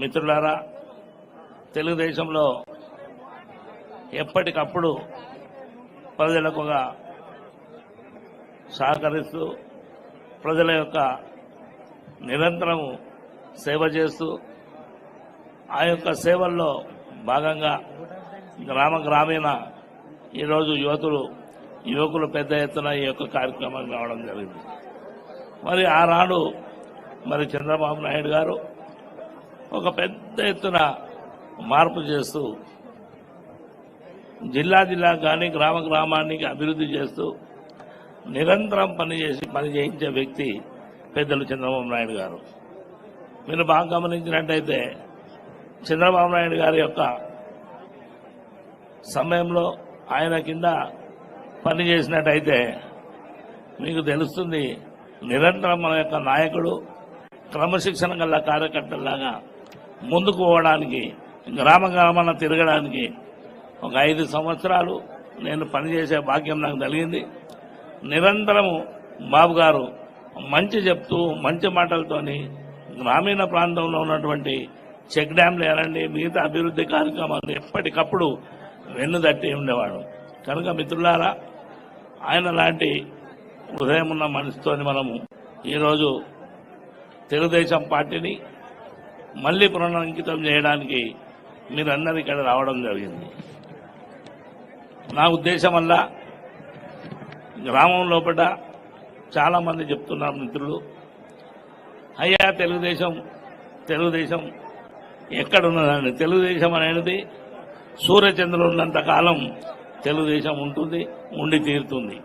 మిత్రులారా తెలుగుదేశంలో ఎప్పటికప్పుడు ప్రజలకు సహకరిస్తూ ప్రజల యొక్క నిరంతరము సేవ చేస్తూ ఆ యొక్క సేవల్లో భాగంగా గ్రామ గ్రామీణ ఈరోజు యువతులు యువకులు పెద్ద ఎత్తున ఈ యొక్క కార్యక్రమానికి రావడం జరిగింది. మరి ఆనాడు మరి చంద్రబాబు నాయుడు గారు ఒక పెద్ద ఎత్తున మార్పు చేస్తూ జిల్లా జిల్లా కానీ గ్రామ గ్రామానికి అభివృద్ధి చేస్తూ నిరంతరం పనిచేసి పని చేయించే వ్యక్తి పెద్దలు చంద్రబాబు నాయుడు గారు. మీరు బాగా గమనించినట్టయితే చంద్రబాబు నాయుడు గారి యొక్క సమయంలో ఆయన కింద పని చేసినట్టయితే మీకు తెలుస్తుంది నిరంతరం మన యొక్క నాయకుడు క్రమశిక్షణ గల కార్యకర్తలాగా ముందుకు పోవడానికి గ్రామ గ్రామాన తిరగడానికి ఒక ఐదు సంవత్సరాలు నేను పనిచేసే భాగ్యం నాకు కలిగింది. నిరంతరము బాబు గారు మంచి చెప్తూ మంచి మాటలతోని గ్రామీణ ప్రాంతంలో ఉన్నటువంటి చెక్ డ్యాంలు ఎలాంటి మిగతా అభివృద్ధి కార్యక్రమాలు ఎప్పటికప్పుడు వెన్నుదట్టి ఉండేవాడు. కనుక మిత్రులారా ఆయన లాంటి హృదయం ఉన్న మనసుతోని మనము ఈరోజు తెలుగుదేశం పార్టీని మళ్ళీ పునరంకితం చేయడానికి మీరందరూ ఇక్కడ రావడం జరిగింది. నా ఉద్దేశం వల్ల గ్రామం లోపల చాలామంది చెప్తున్నారు మిత్రులు. అయ్యా తెలుగుదేశం తెలుగుదేశం ఎక్కడున్నదండి? తెలుగుదేశం అనేది సూర్యచంద్రుడు ఉన్నంత కాలం తెలుగుదేశం ఉంటుంది ఉండి తీరుతుంది.